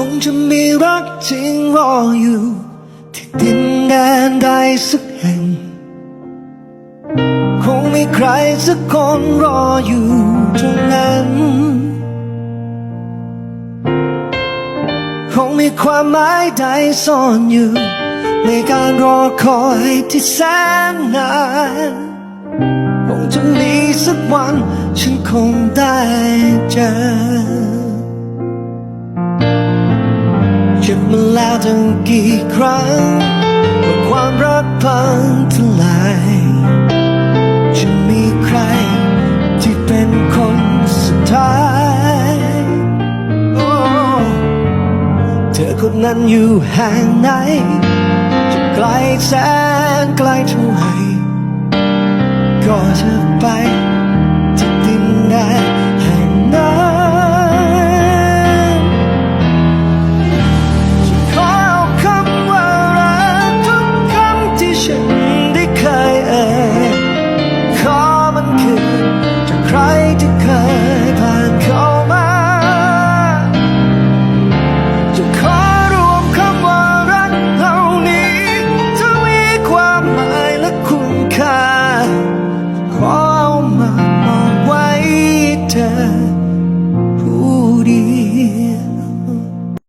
คงจะมีรักจริงรออยู่ ที่ดินแดนใดสักแห่ง คงมีใครสักคนรออยู่ตรงนั้น คงมีความหมายใดซ่อนอยู่ ในการรอคอยที่แสนนานคงจะมีสักวันฉันคงได้เจอ เจ็บมาแล้วตั้งกี่ครั้งเมื่อความรักพังทลายจะมีใครที่เป็นคนสุดท้ายโอ้เธอคนนั้นอยู่แห่งไหน จะไกลแสนไกลเท่าไหร่ก็จะไปที่ดินแดน